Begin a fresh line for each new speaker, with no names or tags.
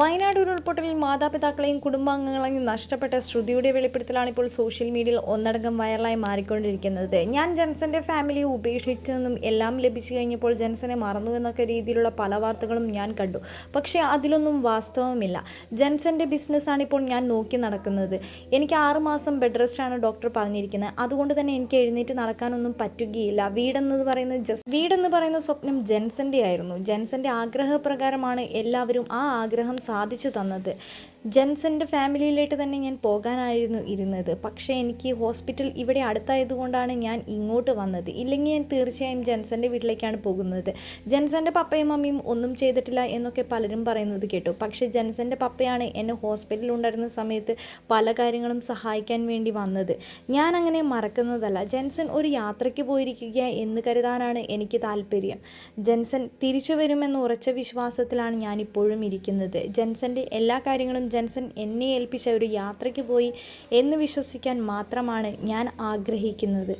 വയനാട് ഉരുൾപൊട്ടലിൽ മാതാപിതാക്കളെയും കുടുംബാംഗങ്ങളെയും നഷ്ടപ്പെട്ട ശ്രുതിയുടെ വെളിപ്പെടുത്തലാണ് ഇപ്പോൾ സോഷ്യൽ മീഡിയയിൽ ഒന്നടങ്കം വൈറലായി മാറിക്കൊണ്ടിരിക്കുന്നത്. ഞാൻ ജൻസന്റെ ഫാമിലിയെ ഉപേക്ഷിച്ചെന്നും എല്ലാം ലഭിച്ചു കഴിഞ്ഞപ്പോൾ ജൻസനെ മറന്നു എന്നൊക്കെ രീതിയിലുള്ള പല വാർത്തകളും ഞാൻ കണ്ടു. പക്ഷേ അതിലൊന്നും വാസ്തവമില്ല. ജൻസന്റെ ബിസിനസ്സാണ് ഇപ്പോൾ ഞാൻ നോക്കി നടക്കുന്നത്. എനിക്ക് ആറുമാസം ബെഡ് റെസ്റ്റാണ് ഡോക്ടർ പറഞ്ഞിരിക്കുന്നത്. അതുകൊണ്ട് തന്നെ എനിക്ക് എഴുന്നേറ്റ് നടക്കാനൊന്നും പറ്റുകയില്ല. വീടെന്നത് പറയുന്നത് ജസ്റ്റ് വീടെന്ന് പറയുന്ന സ്വപ്നം ജെൻസന്റെ ആയിരുന്നു ജെൻസന്റെ ആഗ്രഹപ്രകാരമാണ് എല്ലാവരും ആ ആഗ്രഹം സാധിച്ചു തന്നത്. ജെൻസന്റെ ഫാമിലിയിലേക്ക് തന്നെ ഞാൻ പോകാനായിരുന്നു ഇരുന്നത്. പക്ഷേ എനിക്ക് ഹോസ്പിറ്റൽ ഇവിടെ അടുത്തായതുകൊണ്ടാണ് ഞാൻ ഇങ്ങോട്ട് വന്നത്. ഇല്ലെങ്കിൽ ഞാൻ തീർച്ചയായും ജെൻസന്റെ വീട്ടിലേക്കാണ് പോകുന്നത്. ജെൻസന്റെ പപ്പയും മമ്മിയും ഒന്നും ചെയ്തിട്ടില്ല എന്നൊക്കെ പലരും പറയുന്നത് കേട്ടു. പക്ഷേ ജെൻസന്റെ പപ്പയാണ് എന്നെ ഹോസ്പിറ്റലിൽ ഉണ്ടായിരുന്ന സമയത്ത് പല കാര്യങ്ങളും സഹായിക്കാൻ വേണ്ടി വന്നത്. ഞാൻ അങ്ങനെ മറക്കുന്നതല്ല. ജെൻസൺ ഒരു യാത്രയ്ക്ക് പോയിരിക്കുക എന്ന് കരുതാനാണ് എനിക്ക് താല്പര്യം. ജെൻസൺ തിരിച്ചു വരുമെന്ന് ഉറച്ച വിശ്വാസത്തിലാണ് ഞാനിപ്പോഴും ഇരിക്കുന്നത്. ജെൻസന്റെ എല്ലാ കാര്യങ്ങളും ജെൻസൺ എന്നെ ഏൽപ്പിച്ച ഒരു യാത്രയ്ക്ക് പോയി എന്ന് വിശ്വസിക്കാൻ മാത്രമാണ് ഞാൻ ആഗ്രഹിക്കുന്നത്.